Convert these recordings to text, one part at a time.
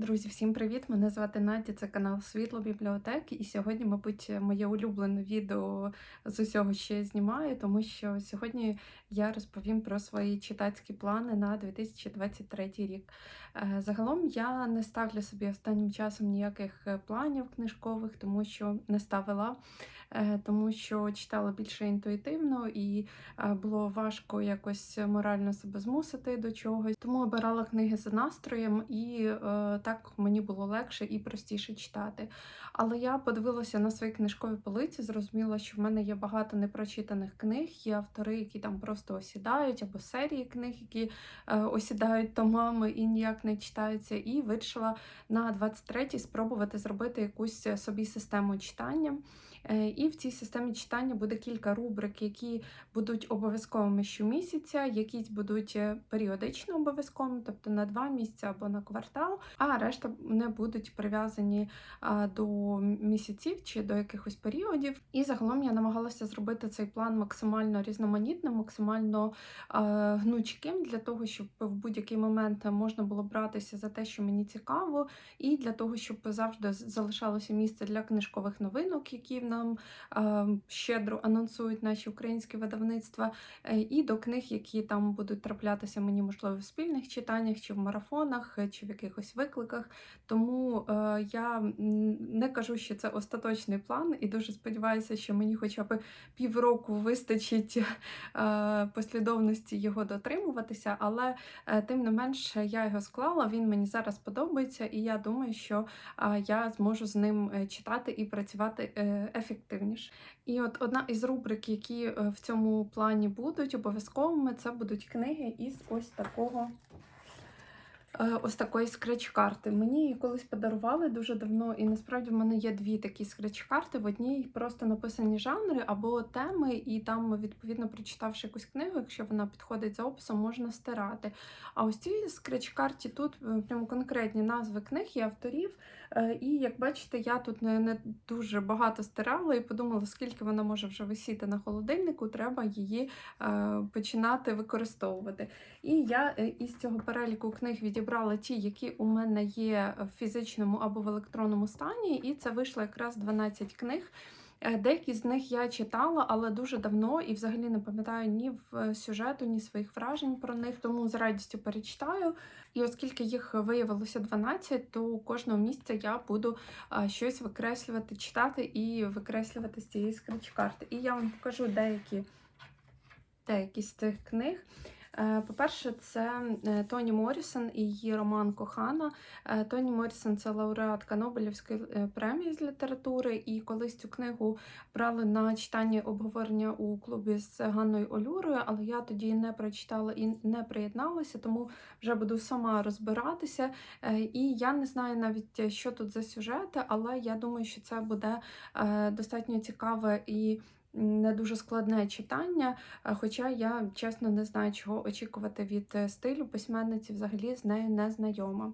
Друзі, всім привіт! Мене звати Надя, це канал Світло Бібліотеки. І сьогодні, мабуть, моє улюблене відео з усього, я знімаю, тому що сьогодні я розповім про свої читацькі плани на 2023 рік. Е, Загалом я не ставлю собі останнім часом ніяких е, планів книжкових, тому що не ставила, е, тому що читала більше інтуїтивно і було важко якось морально себе змусити до чогось. Тому обирала книги за настроєм і е, так мені було легше і простіше читати. Але я подивилася на свої книжкові полиці, зрозуміла, що в мене є багато непрочитаних книг, є автори, які там просто осідають, або серії книг, які е, осідають томами і ніяк не читаються. І вирішила на 23-й спробувати зробити якусь собі систему читання. Е, І в цій системі читання буде кілька рубрик, які будуть обов'язковими щомісяця, якісь будуть е, періодично обов'язковими, тобто на два місяці або на квартал, а решта не будуть прив'язані до місяців чи до якихось періодів. І загалом я намагалася зробити цей план максимально різноманітним, максимально гнучким для того, щоб в будь-який момент можна було братися за те, що мені цікаво, і для того, щоб завжди залишалося місце для книжкових новинок, які нам щедро анонсують наші українські видавництва, е, і до книг, які там будуть траплятися мені, можливо, в спільних читаннях, чи в марафонах, е, чи в якихось викликах. Тому е, я не кажу, що це остаточний план, і дуже сподіваюся, що мені хоча б півроку вистачить послідовності його дотримуватися, але тим не менш я його склала, він мені зараз подобається, і я думаю, що я зможу з ним читати і працювати ефективніше. І от одна із рубрик, які е, в цьому плані будуть обов'язковими, це будуть книги із ось такого. е, Ось такої скреч-карти. Мені її колись подарували дуже давно, і насправді в мене є дві такі скреч-карти. В одній просто написані жанри або теми, і там, відповідно, прочитавши якусь книгу, якщо вона підходить за описом, можна стирати. А ось цій скреч-карті тут е, прямо конкретні назви книг і авторів. Е, І як бачите, я тут не, не дуже багато стирала і подумала, скільки вона може вже висіти на холодильнику, треба її е, починати використовувати. І я е, із цього переліку книг відібрала ті, які у мене є в фізичному або в електронному стані, і це вийшло якраз 12 книг. Е, Деякі з них я читала, але дуже давно і взагалі не пам'ятаю ні в е, сюжету, ні своїх вражень про них, тому з радістю перечитаю. І оскільки їх виявилося 12, то кожного місця я буду щось викреслювати, читати і викреслювати з цієї скрич-карти. І я вам покажу деякі, деякі з цих книг. Е, По-перше, це е, Тоні Моррісон і її роман Кохана. Е, Тоні Моррісон це лауреатка Нобелівської премії з літератури, і колись цю книгу брали на читання обговорення у клубі з Ганною Олюрою, але я тоді не прочитала і не приєдналася, тому вже буду сама розбиратися. І я не знаю навіть, що тут за сюжети, але я думаю, що це буде достатньо цікаве і не дуже складне читання. е, Хоча я чесно не знаю, чого очікувати від е, стилю письменниці, взагалі з нею не знайома.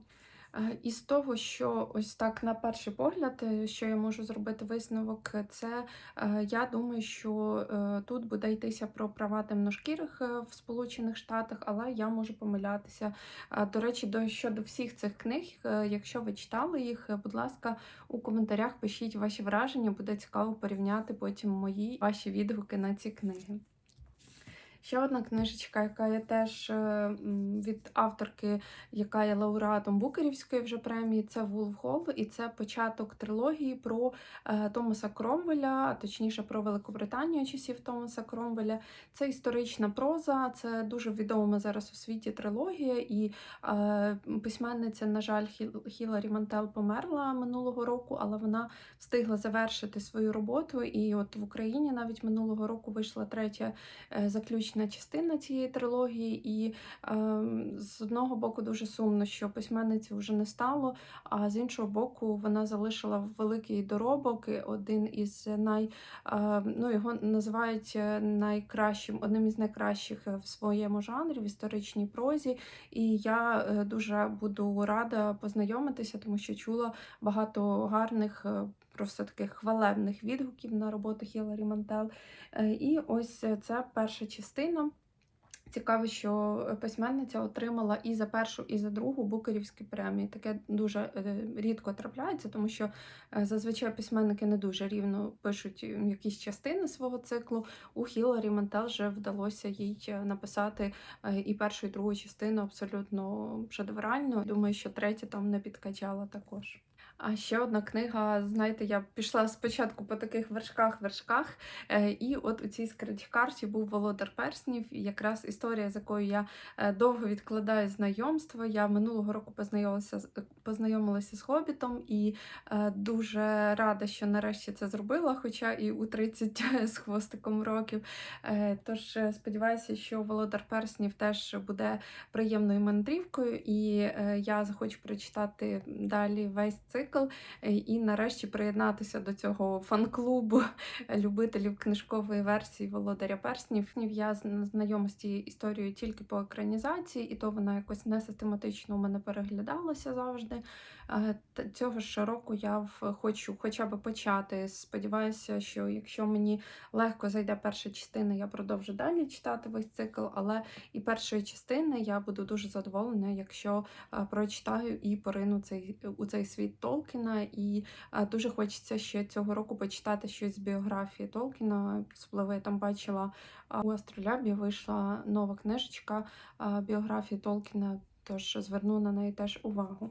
Е, Із того, що ось так на перший погляд, е, що я можу зробити висновок, е, це я думаю, що тут буде йтися про права темношкірих в Сполучених Штатах, але я можу помилятися. До речі, до щодо всіх цих книг, якщо ви читали їх, будь ласка, у коментарях пишіть ваші враження, буде цікаво порівняти потім мої ваші відгуки на ці книги. Ще одна книжечка, яка є теж е, від авторки, яка є лауреатом Букерівської вже премії, це Вулф Гол, і це початок трилогії про е, Томаса Кромвеля, точніше про Великобританію часів Томаса Кромвеля. Це історична проза, це дуже відома зараз у світі трилогія, і е, письменниця, на жаль, Хіларі Мантел померла минулого року, але вона встигла завершити свою роботу. І от в Україні навіть минулого року вийшла третя е, заключна частина цієї трилогії. І е, з одного боку дуже сумно, що письменниці вже не стало, а з іншого боку, вона залишила великий доробок, один із най, е, ну, його називають е, найкращим, одним із найкращих е, в своєму жанрі, в історичній прозі. І я е, дуже буду рада познайомитися, тому що чула багато гарних. Е, Просто таких хвалебних відгуків на роботу Хіларі Мантел. Е, І ось це перша частина. Цікаво, що письменниця отримала і за першу, і за другу букерівські премії. Таке дуже е, рідко трапляється, тому що е, зазвичай письменники не дуже рівно пишуть якісь частини свого циклу. У Хіларі Мантел вже вдалося їй е, написати е, і першу, і другу частину абсолютно шедеврально. Думаю, що третя там не підкачала також. А ще одна книга, знаєте, я пішла спочатку по таких вершках-вершках, е, і от у цій скретч-карті був Володар Перснів, і якраз історія, з якою я е, довго відкладаю знайомство. Я минулого року познайомилася познайомилася з Хобітом і е, дуже рада, що нарешті це зробила, хоча і у 30 з хвостиком років. Тож сподіваюся, що Володар Перснів теж буде приємною мандрівкою, і я захочу прочитати далі весь цикл е, і нарешті приєднатися до цього фан-клубу любителів книжкової версії Володаря Перснів. Я знайома з цією історією тільки по екранізації, і то вона якось не систематично у мене переглядалася завжди. Е, Цього ж року я хочу хоча б почати. Сподіваюся, що якщо мені легко зайде перша частина, я продовжу далі читати весь цикл, але і першої частини я буду дуже задоволена, якщо е, прочитаю і порину цей, у цей світ Толкіна. І е, дуже хочеться ще цього року почитати щось з біографії Толкіна. Особливо я там бачила у Астролябі вийшла нова книжечка біографії Толкіна, тож зверну на неї теж увагу.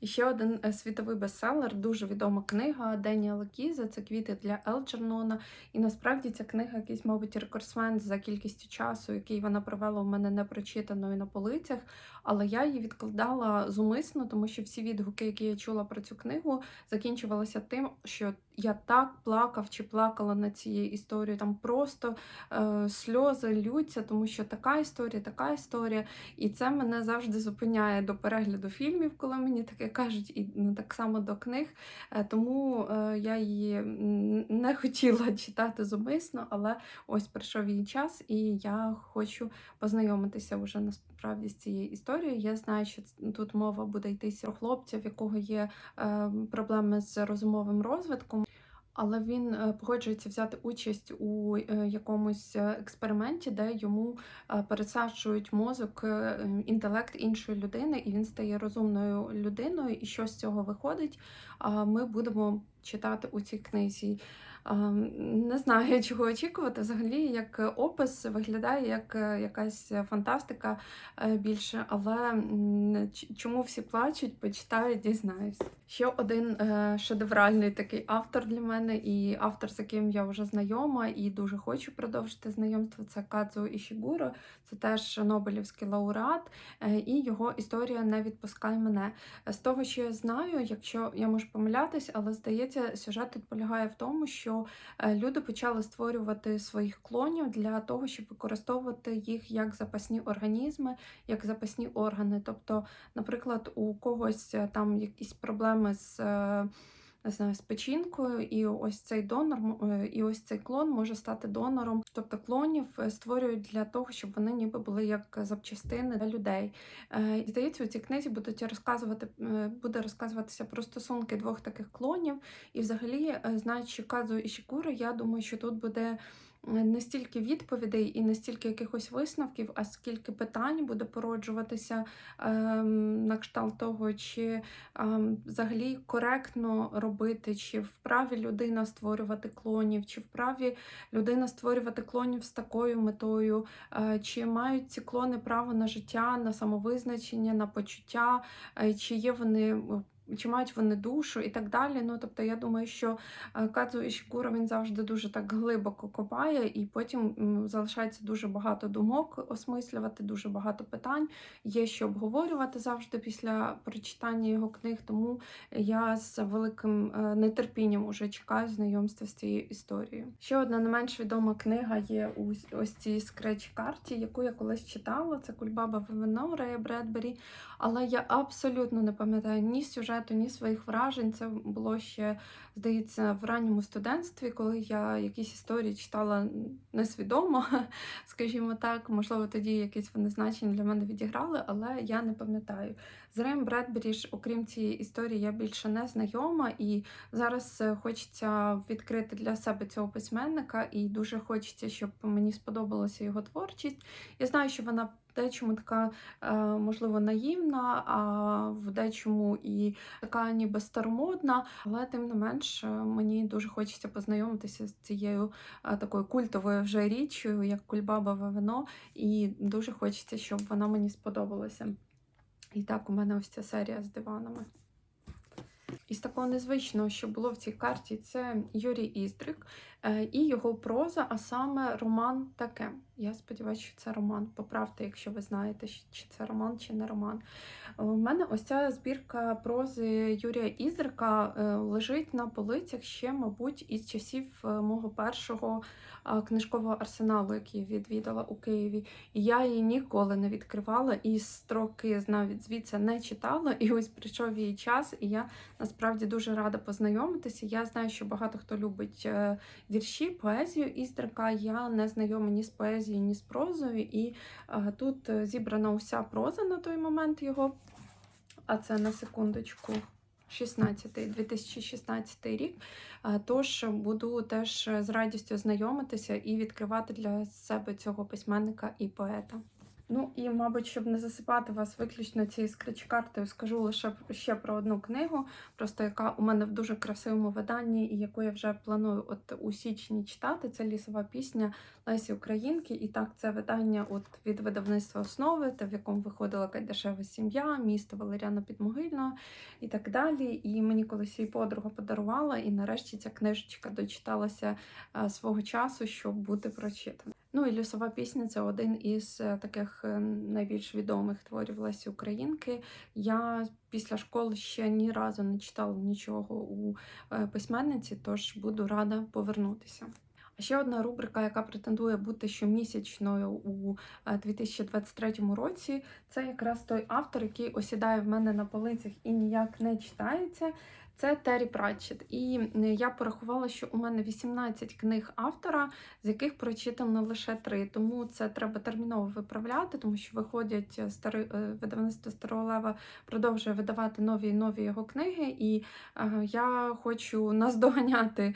І ще один е, світовий бестселер, дуже відома книга Деніела Кіза це квіти для Елджернона. І насправді ця книга якийсь, мабуть, рекордсмен за кількістю часу, який вона провела у мене непрочитаною на полицях. Але я її відкладала зумисно, тому що всі відгуки, які я чула про цю книгу, закінчувалися тим, що я так плакав чи плакала над цією історією. Там просто е, сльози лються, тому що така історія, така історія. І це мене завжди зупиняє до перегляду фільмів, коли мені таке кажуть, і ну, так само до книг. Е, Тому е, я її не хотіла читати зумисно, але ось прийшов її час, і я хочу познайомитися вже насправді з цією історією. Я знаю, що тут мова буде йтися про хлопця, в якого є е, проблеми з розумовим розвитком. Але він е, погоджується взяти участь у е, якомусь е, експерименті, де йому пересаджують мозок, інтелект іншої людини, і він стає розумною людиною. І що з цього виходить? Ми будемо читати у цій книзі. Не знаю, чого очікувати. Взагалі, як опис виглядає як е, якась фантастика е, більше, але чому всі плачуть, почитаю, дізнаюсь. Ще один е, шедевральний такий автор для мене, і автор, з яким я вже знайома, і дуже хочу продовжити знайомство. Це Кадзу Ішігуро. Це теж Нобелівський лауреат, і його історія не відпускає мене. З того, що я знаю, якщо я можу помилятись, але здається, сюжет тут полягає в тому, що е, люди почали створювати своїх клонів для того, щоб використовувати їх як запасні організми, як запасні органи. Тобто, наприклад, у когось е, там якісь проблеми з. Знаю, з і ось цей донор, е, і ось цей клон може стати донором. Тобто клонів е, створюють для того, щоб вони ніби були як запчастини для людей. Е, і, Здається, у цій книзі будуть розказувати, буде розказуватися про стосунки двох таких клонів. І взагалі, знаючи Казу і Шікуру, я думаю, що тут буде не стільки відповідей і не стільки якихось висновків, а скільки питань буде породжуватися ем, на кшталт того, чи ем, взагалі коректно робити, чи вправі людина створювати клонів, чи вправі людина створювати клонів з такою метою, е, чи мають ці клони право на життя, на самовизначення, на почуття, е, чи є вони. Чи мають вони душу і так далі. Ну, тобто, я думаю, що е, Кадзу Ішікуро він завжди дуже так глибоко копає, і потім залишається дуже багато думок осмислювати, дуже багато питань. Є що обговорювати завжди після прочитання його книг. Тому я з великим е, нетерпінням уже чекаю знайомства з цією історією. Ще одна не менш відома книга є у ось цій скреч-карті, яку я колись читала. Це Кульбаба Вино Рея Бредбері. Але я абсолютно не пам'ятаю ні сюжету, ні своїх вражень. Це було ще, здається, в ранньому студентстві, коли я якісь історії читала несвідомо, скажімо так. Можливо, тоді якісь вони значення для мене відіграли, але я не пам'ятаю. З Реєм Бредбері ж, окрім цієї історії, я більше не знайома, і зараз е, хочеться відкрити для себе цього письменника, і дуже хочеться, щоб мені сподобалася його творчість. Я знаю, що вона дечому така, е, можливо, наївна, а в дечому і така ніби старомодна, але тим не менш е, мені дуже хочеться познайомитися з цією такою культовою вже річчю, як кульбабове вино, і дуже хочеться, щоб вона мені сподобалася. І так, у мене ось ця серія з диванами. Із такого незвичного, що було в цій карті, це Юрій Іздрик е, і його проза, а саме роман таке. Я сподіваюся, що це роман. Поправте, якщо ви знаєте, чи це роман, чи не роман. У мене ось ця збірка прози Юрія Іздрика е, лежить на полицях ще, мабуть, із часів е, мого першого е, книжкового арсеналу, який відвідала у Києві. І я її ніколи не відкривала, і строки навіть звідси не читала. І ось прийшов її час, і я насправді дуже рада познайомитися. Я знаю, що багато хто любить е, вірші, поезію Іздрика. Я не знайома ні з поезією, ні з прозою. І е, тут е, зібрана уся проза на той момент його. А це на секундочку. 16, 2016 рік. Е, Тож буду теж з радістю знайомитися і відкривати для себе цього письменника і поета. Ну і, мабуть, щоб не засипати вас виключно цією скреч-картою, скажу лише ще про одну книгу, просто яка у мене в дуже красивому виданні, і яку я вже планую от у січні читати. Це лісова пісня Лесі Українки. І так, це видання от від видавництва основи, та в якому виходила Кайдашева сім'я, місто Валеріана Підмогильного і так далі. І мені колись її подруга подарувала, і нарешті ця книжечка дочиталася свого часу, щоб бути прочитана. Ну і лісова пісня це один із е, таких е, найбільш відомих творів Лесі Українки. Я після школи ще ні разу не читала нічого у е, письменниці, тож буду рада повернутися. А ще одна рубрика, яка претендує бути щомісячною у е, 2023 році, це якраз той автор, який осідає в мене на полицях і ніяк не читається. Це Террі Пратчет. І я порахувала, що у мене 18 книг автора, з яких прочитано лише 3. Тому це треба терміново виправляти, тому що виходять е, стари, е, видавництво Старого Лева продовжує видавати нові і нові його книги. І е, я хочу наздоганяти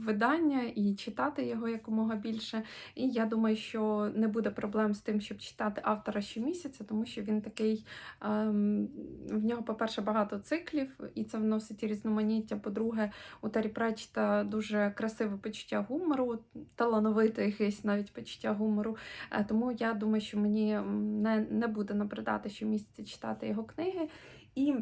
видання і читати його якомога більше. І я думаю, що не буде проблем з тим, щоб читати автора щомісяця, тому що він такий, ем, в нього, по-перше, багато циклів, і це вносить різноманіття. По-друге, у Террі Пратчета дуже красиве почуття гумору, талановите якесь навіть почуття гумору. Е, Тому я думаю, що мені не, не буде набридати щомісяця читати його книги. І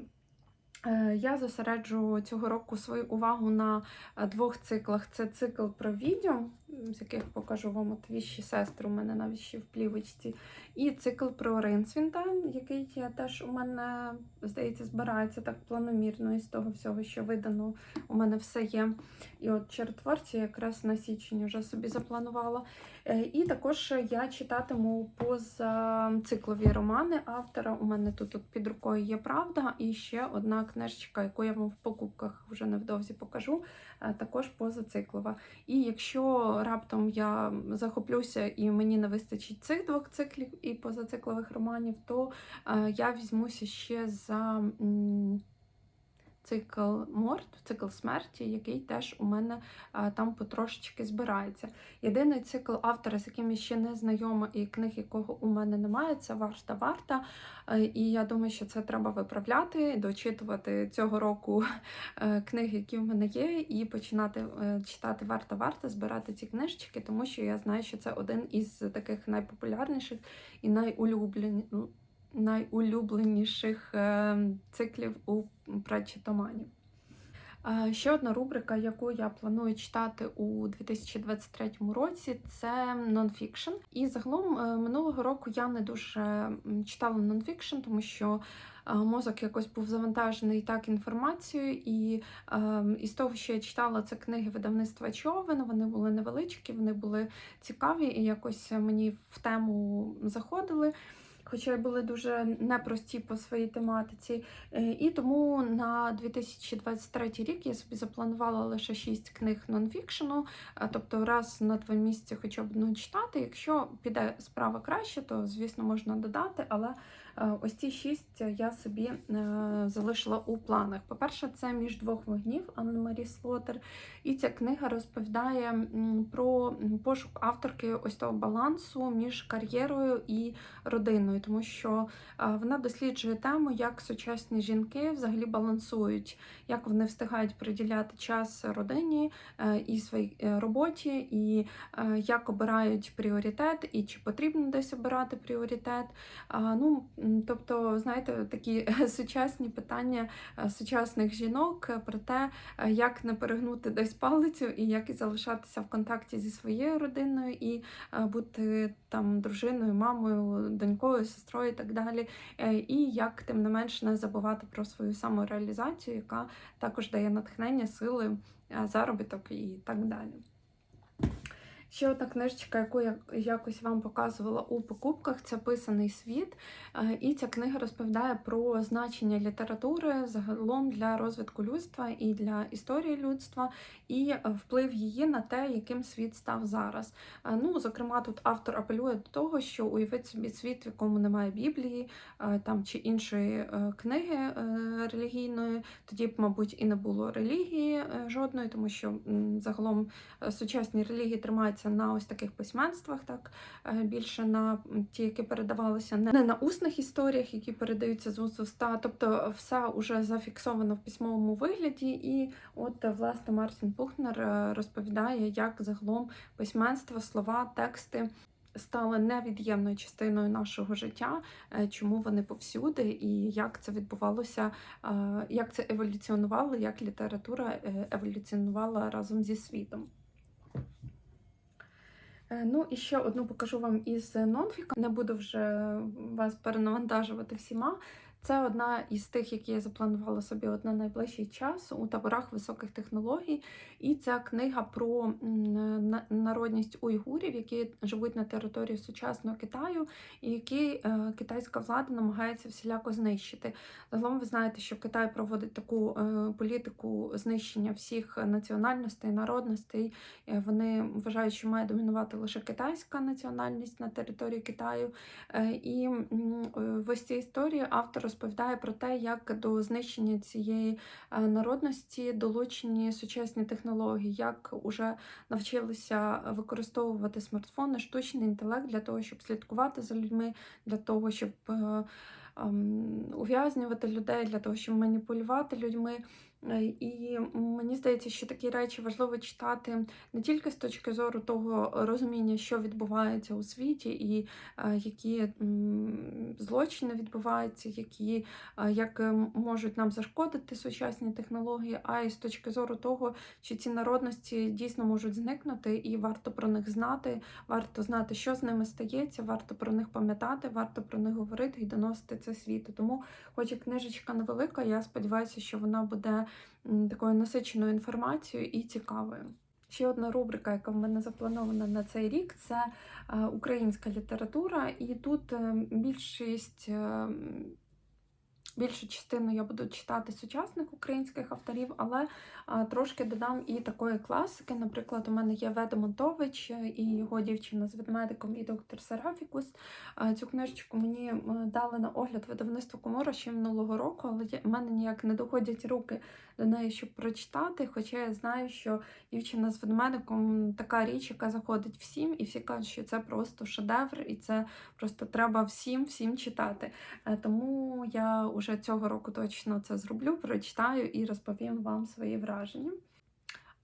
Е, Я зосереджу цього року свою увагу на е, двох циклах. Це цикл про відьом, м, з яких покажу вам от віщі сестри, у мене навіть ще в плівочці, і цикл про Ринсвінта, який теж у мене, здається, збирається так планомірно із того всього, що видано. У мене все є. І от чаротворці якраз на січень вже собі запланувала. Е, І також я читатиму позациклові романи автора. У мене тут от під рукою є правда, і ще одна книжечка, яку я вам в покупках вже невдовзі покажу, е, також позациклова. І якщо раптом я захоплюся і мені не вистачить цих двох циклів і позациклових романів, то е, я візьмуся ще за. Цикл морт, цикл смерті, який теж у мене а, там потрошечки збирається. Єдиний цикл автора, з яким я ще не знайома, і книг, якого у мене немає, це Варта Варта. Е, І я думаю, що це треба виправляти, дочитувати цього року е, книги, які в мене є, і починати е, читати Варта Варта, збирати ці книжечки, тому що я знаю, що це один із таких найпопулярніших і найулюблен... найулюбленіших е, циклів у Пратчетомані. Е, Ще одна рубрика, яку я планую читати у 2023 році, це нонфікшн. І загалом е, минулого року я не дуже читала нонфікшн, тому що мозок якось був завантажений так інформацією. І із того, що я читала, це книги видавництва Човен. Вони були невеличкі, вони були цікаві і якось мені в тему заходили хоча були дуже непрості по своїй тематиці. Е, І тому на 2023 рік я собі запланувала лише 6 книг нонфікшену, тобто раз на два місяці хоча б одну читати. Якщо піде справа краще, то звісно можна додати, але Ось ці шість я собі е, залишила у планах. По-перше, це між двох вогнів Анна Марі Слотер. І ця книга розповідає про пошук авторки ось того балансу між кар'єрою і родиною, тому що е, вона досліджує тему, як сучасні жінки взагалі балансують, як вони встигають приділяти час родині е, і своїй е, роботі, і е, як обирають пріоритет, і чи потрібно десь обирати пріоритет. Ну, тобто, знаєте, такі сучасні питання е, сучасних жінок про те, е, як не перегнути десь палицю і як і залишатися в контакті зі своєю родиною, і е, бути там дружиною, мамою, донькою, сестрою і так далі. І як тим не менш не забувати про свою самореалізацію, яка також дає натхнення, сили, заробіток і так далі. Ще одна книжечка, яку я якось вам показувала у покупках, це Писаний світ. Е, І ця книга розповідає про значення літератури загалом для розвитку людства і для історії людства, і е, вплив її на те, яким світ став зараз. Е, Ну, зокрема, тут автор апелює до того, що уявить собі світ, в якому немає Біблії там чи іншої книги релігійної. Тоді б, мабуть, і не було релігії жодної, тому що загалом сучасні релігії тримаються на ось таких письменствах, так е, більше на ті, які передавалися не на усних історіях, які передаються з уст уста. Тобто все вже зафіксовано в письмовому вигляді. І от е, власне Мартін Пухнер е, розповідає, як загалом письменство, слова, тексти. Стали невід'ємною частиною нашого життя, чому вони повсюди, і як це відбувалося, як це еволюціонувало, як література еволюціонувала разом зі світом. Е, Ну і ще одну покажу вам із нонфіка. Не буду вже вас перенавантажувати всіма. Це одна із тих, які я запланувала собі от на найближчий час у таборах високих технологій. І ця книга про народність уйгурів, які живуть на території сучасного Китаю, і які е, китайська влада намагається всіляко знищити. Загалом ви знаєте, що Китай проводить таку е, політику знищення всіх національностей, народностей. Е, Вони вважають, що має домінувати лише китайська національність на території Китаю. І в ось цій історії автор розповідає про те, як до знищення цієї народності долучені сучасні технології, як уже навчилися використовувати смартфони, штучний інтелект для того, щоб слідкувати за людьми, для того, щоб е, ем, ув'язнювати людей, для того, щоб маніпулювати людьми. Е, І мені здається, що такі речі важливо читати не тільки з точки зору того розуміння, що відбувається у світі, і е, які злочини відбуваються, які е, як можуть нам зашкодити сучасні технології, а й з точки зору того, що ці народності дійсно можуть зникнути, і варто про них знати, варто знати, що з ними стається, варто про них пам'ятати, варто про них говорити і доносити це світу. Тому, хоч і книжечка невелика, я сподіваюся, що вона буде такою насиченою інформацією і цікавою. Ще одна рубрика, яка в мене запланована на цей рік, це е, українська література. І тут е, більшість. Більшу частину я буду читати сучасних українських авторів, але трошки додам і такої класики. Наприклад, у мене є Веда Монтович і його дівчина з ведмедиком і доктор Серафікус. Цю книжечку мені дали на огляд видавництво Комора ще минулого року, але в мене ніяк не доходять руки до неї, щоб прочитати. Хоча я знаю, що дівчина з ведмедиком така річ, яка заходить всім, і всі кажуть, що це просто шедевр, і це просто треба всім всім читати. Е, Тому я вже цього року точно це зроблю, прочитаю і розповім вам свої враження.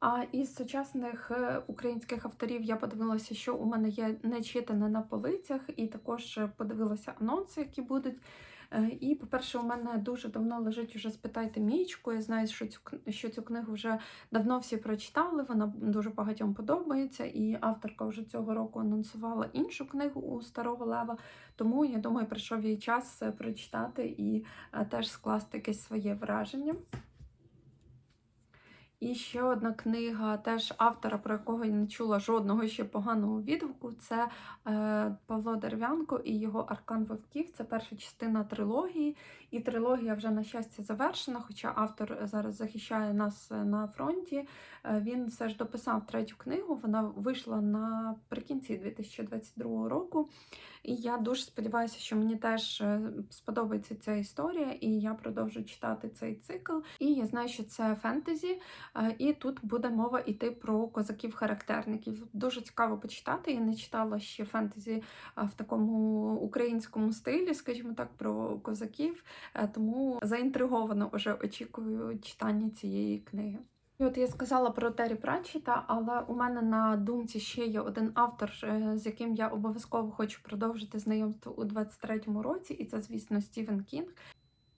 А із сучасних е, українських авторів я подивилася, що у мене є нечитане на полицях, і також е, подивилася анонси, які будуть. Е, І, по-перше, у мене дуже давно лежить уже спитайте мічку. Я знаю, що цю що цю книгу вже давно всі прочитали. Вона дуже багатьом подобається, і авторка вже цього року анонсувала іншу книгу у Старого Лева. Тому я думаю, прийшов їй час е, прочитати і е, теж скласти якесь своє враження. І ще одна книга, теж автора, про якого я не чула жодного ще поганого відгуку, це е, Павло Дерев'янко і його Аркан Вовків. Це перша частина трилогії. І трилогія вже, на щастя, завершена, хоча автор зараз захищає нас на фронті. Е, він все ж дописав третю книгу. Вона вийшла наприкінці 2022 року. І я дуже сподіваюся, що мені теж е, сподобається ця історія, і я продовжу читати цей цикл. І я знаю, що це фентезі, е, і тут буде мова йти про козаків-характерників. Дуже цікаво почитати. Я не читала ще фентезі е, в такому українському стилі, скажімо так, про козаків, тому заінтриговано вже очікую читання цієї книги. І от я сказала про Террі Пратчета, але у мене на думці ще є один автор, е, з яким я обов'язково хочу продовжити знайомство у 23-му році, і це, звісно, Стівен Кінг.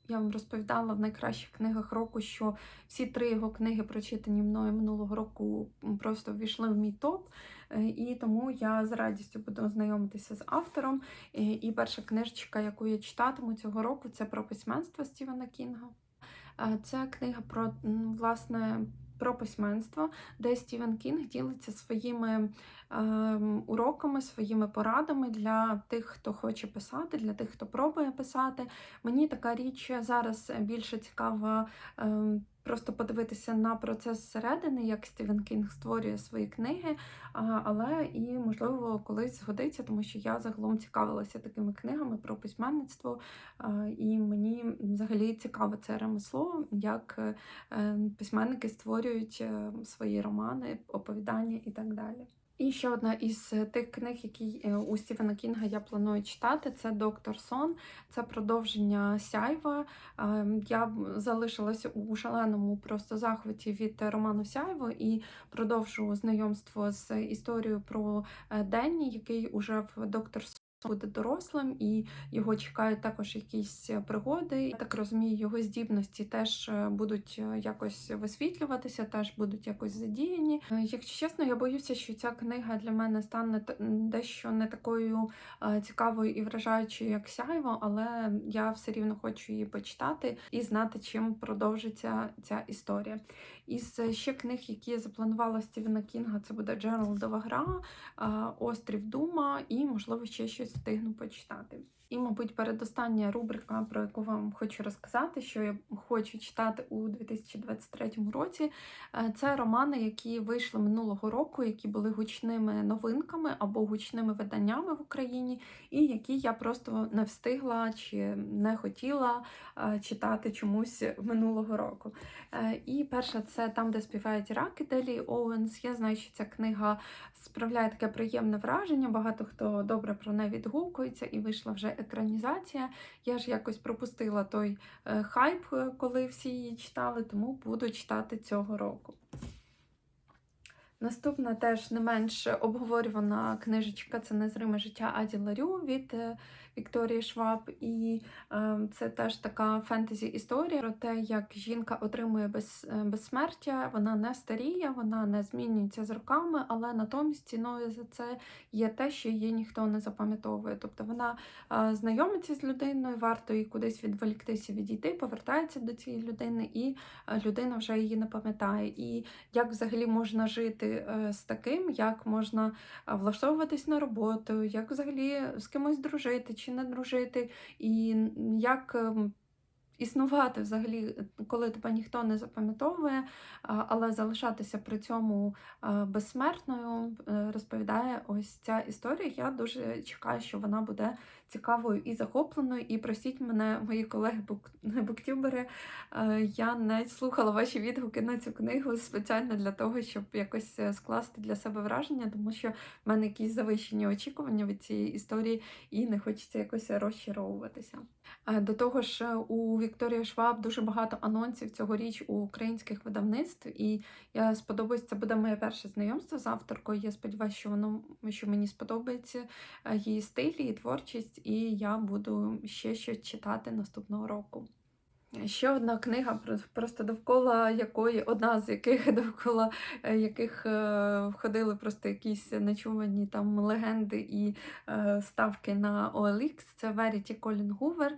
Я вам розповідала в найкращих книгах року, що всі три його книги, прочитані мною минулого року, просто ввійшли в мій топ. Е, і тому я з радістю буду знайомитися з автором. І перша книжечка, яку я читатиму цього року, це про письменство Стівена Кінга. Е, це книга про власне про письменство, де Стівен Кінг ділиться своїми е, уроками, своїми порадами для тих, хто хоче писати, для тих, хто пробує писати. Мені така річ зараз більше цікава. Е, Просто подивитися на процес зсередини, як Стівен Кінг створює свої книги, але і, можливо, колись згодиться, тому що я загалом цікавилася такими книгами про письменництво, і мені взагалі цікаве це ремесло, як е, письменники створюють е, свої романи, оповідання і так далі. І ще одна із е, тих книг, які е, у Стівена Кінга я планую читати, це Доктор Сон, це продовження Сяйва. Ем, я залишилася у шаленому просто захваті від роману Сяйво і продовжу знайомство з історією про е, Денні, який уже в Доктор Сон буде дорослим, і його чекають також якісь пригоди. Я так розумію, його здібності теж е, будуть е, якось висвітлюватися, теж будуть якось задіяні. Е, якщо чесно, я боюся, що ця книга для мене стане дещо не такою цікавою і вражаючою, як сяйво, але я все рівно хочу її почитати і знати, чим продовжиться ця історія. Із ще книг, які я запланувала Стівена Кінга, це буде Джералдова гра, Острів Дума і, можливо, ще щось встигну почитати. І, мабуть, передостання рубрика, про яку вам хочу розказати, що я хочу читати у 2023 році, е, це романи, які вийшли минулого року, які були гучними новинками або гучними виданнями в Україні, і які я просто не встигла чи не хотіла е, читати чомусь минулого року. Е, і перша це там, де співають раки Делі Оуенс. Я знаю, що ця книга справляє таке приємне враження. Багато хто добре про неї відгукується і вийшла вже екранізація. Я ж якось пропустила той е, хайп, е, коли всі її читали, тому буду читати цього року. Наступна теж не менш обговорювана книжечка це Незриме життя Аді Ларю від е, Вікторії Шваб. І е, це теж така фентезі-історія про те, як жінка отримує без, е, безсмертя, вона не старіє, вона не змінюється з роками, але натомість ціною за це є те, що її ніхто не запам'ятовує. Тобто вона знайомиться з людиною, варто їй кудись відволіктися, відійти, повертається до цієї людини, і людина вже її не пам'ятає. І як взагалі можна жити е, з таким, як можна е, влаштовуватись на роботу, як взагалі з кимось дружити чи не дружити, і як ем, існувати взагалі, коли тебе ніхто не запам'ятовує, але залишатися при цьому безсмертною, е, розповідає ось ця історія. Я дуже чекаю, що вона буде цікавою і захопленою. І простіть мене, мої колеги-буктюбери, е, я не слухала ваші відгуки на цю книгу спеціально для того, щоб якось е, скласти для себе враження, тому що в мене якісь завищені очікування від цієї історії, і не хочеться якось розчаровуватися. До того ж, у Вікторії Шваб дуже багато анонсів цьогоріч у українських видавництв, і я сподобаюся, це буде моє перше знайомство з авторкою. Я сподіваюся, що воно що мені сподобається е, її стиль і творчість, і я буду ще щось читати наступного року. Ще одна книга, просто довкола якої, одна з яких довкола е, яких е, входили просто якісь нечувані там легенди і е, ставки на OLX. Це Verity Колін Гувер.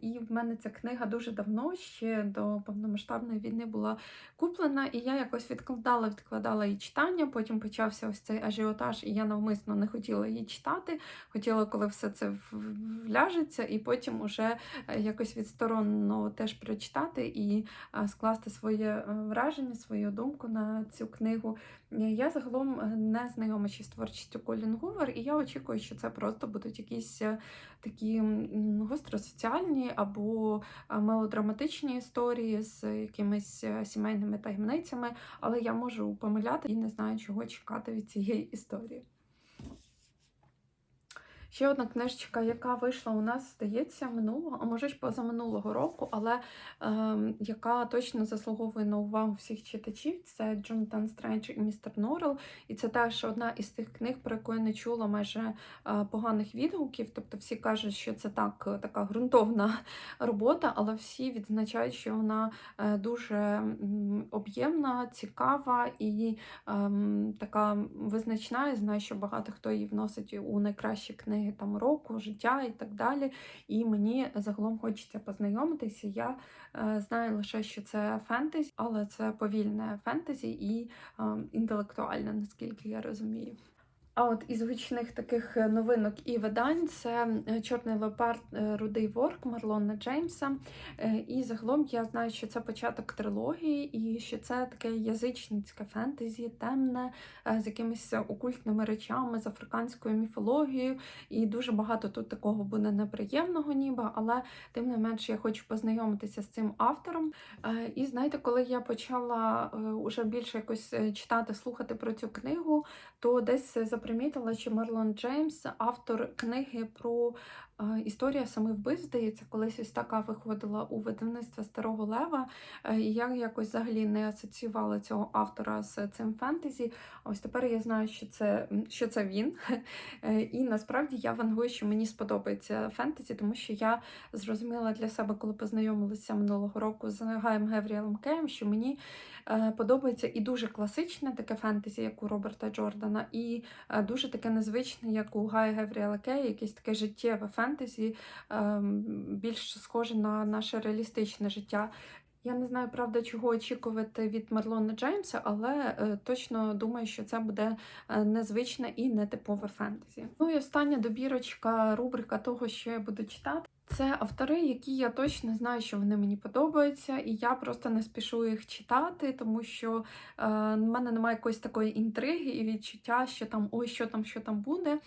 І в мене ця книга дуже давно, ще до повномасштабної війни була куплена, і я якось відкладала, відкладала її читання. Потім почався ось цей ажіотаж, і я навмисно не хотіла її читати. Хотіла, коли все це вляжеться, і потім уже якось відсторонно теж прочитати і е, скласти своє е, враження, свою думку на цю книгу. Я загалом е, не знайома з творчістю Колін Гувер, і я очікую, що це просто будуть якісь такі гостросоціальні або мелодраматичні історії з якимись сімейними таємницями, але я можу помиляти і не знаю, чого чекати від цієї історії. Ще одна книжечка, яка вийшла у нас, здається, минулого, а може ж позаминулого року, але ем, яка точно заслуговує на увагу всіх читачів, це Джонатан Стрендж і містер Норрел. І це теж одна із тих книг, про яку я не чула майже е, поганих відгуків. Тобто всі кажуть, що це так, е, така ґрунтовна робота, але всі відзначають, що вона е, дуже об'ємна, цікава і ем, така визначна. Я знаю, що багато хто її вносить у найкращі книги там року, життя і так далі. І мені загалом хочеться познайомитися. Я е, знаю лише, що це фентезі, але це повільне фентезі і ем, інтелектуальне, наскільки я розумію. А от із гучних таких е, новинок і видань це е, Чорний леопард е, Рудий Ворк Марлона Джеймса. І загалом я знаю, що це початок трилогії, і що це таке язичницьке фентезі, темне, з якимись окультними речами, з африканською міфологією. І дуже багато тут такого буде неприємного, ніби, але тим не менше я хочу познайомитися з цим автором. І знаєте, коли я почала уже більше якось читати, слухати про цю книгу, то десь запримітила, що Марлон Джеймс автор книги про історія самовбив, здається, колись ось така виходила у видавництва Старого Лева. Е, І я якось взагалі не асоціювала цього автора з цим фентезі. А ось тепер я знаю, що це, що це він. Е, І насправді я вангую, що мені сподобається фентезі, тому що я зрозуміла для себе, коли познайомилася минулого року з Гаєм Гевріелом Кеєм, що мені е, подобається і дуже класичне таке фентезі, як у Роберта Джордана, і е, дуже таке незвичне, як у Гая Гевріела Кея, якесь таке життєве фентезі, ем, більш схоже на наше реалістичне життя. Я не знаю, правда, чого очікувати від Марлона Джеймса, але е, точно думаю, що це буде е, незвичне і нетипове фентезі. Ну і остання добірочка, рубрика того, що я буду читати. Це автори, які я точно знаю, що вони мені подобаються, і я просто не спішу їх читати, тому що е, в мене немає якоїсь такої інтриги і відчуття, що там ой, що там, що там буде.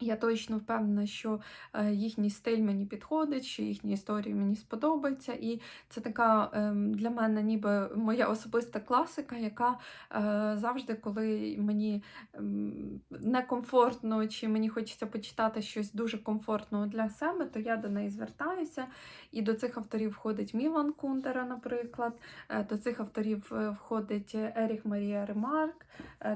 Я точно впевнена, що е, їхній стиль мені підходить, що їхні історії мені сподобаються. І це така ем, для мене ніби моя особиста класика, яка е, завжди, коли мені ем, некомфортно чи мені хочеться почитати щось дуже комфортного для себе, то я до неї звертаюся. І до цих авторів входить Мілан Кундера, наприклад, е, до цих авторів входить Еріх Марія Ремарк,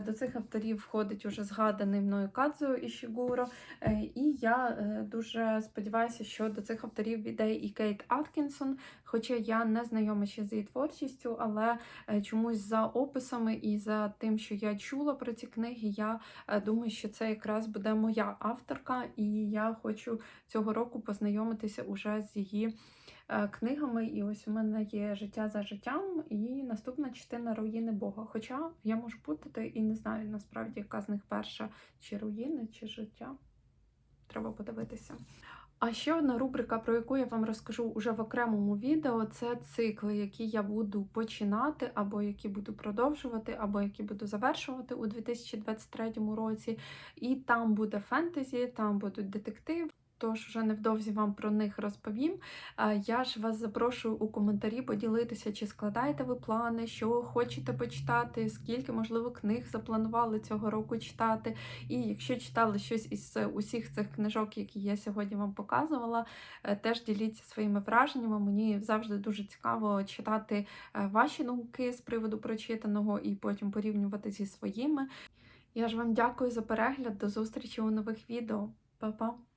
до цих авторів входить уже згаданий мною Кадзо Ішігуро. Е, І я е, дуже сподіваюся, що до цих авторів війде і Кейт Аткінсон, хоча я не знайома ще з її творчістю, але е, чомусь за описами і за тим, що я чула про ці книги, я думаю, що це якраз буде моя авторка, і я хочу цього року познайомитися уже з її книгами. І ось у мене є життя за життям, і наступна частина руїни Бога. Хоча я можу путати і не знаю насправді, яка з них перша, чи руїни, чи життя. Треба подивитися. А ще одна рубрика, про яку я вам розкажу уже в окремому відео, це цикли, які я буду починати, або які буду продовжувати, або які буду завершувати у 2023 році. І там буде фентезі, там будуть детективи. Тож вже невдовзі вам про них розповім. Я ж вас запрошую у коментарі поділитися, чи складаєте ви плани, що хочете почитати, скільки, можливо, книг запланували цього року читати. І якщо читали щось із усіх цих книжок, які я сьогодні вам показувала, е, теж діліться своїми враженнями. Мені завжди дуже цікаво читати е, ваші думки з приводу прочитаного і потім порівнювати зі своїми. Я ж вам дякую за перегляд. До зустрічі у нових відео. Па-па!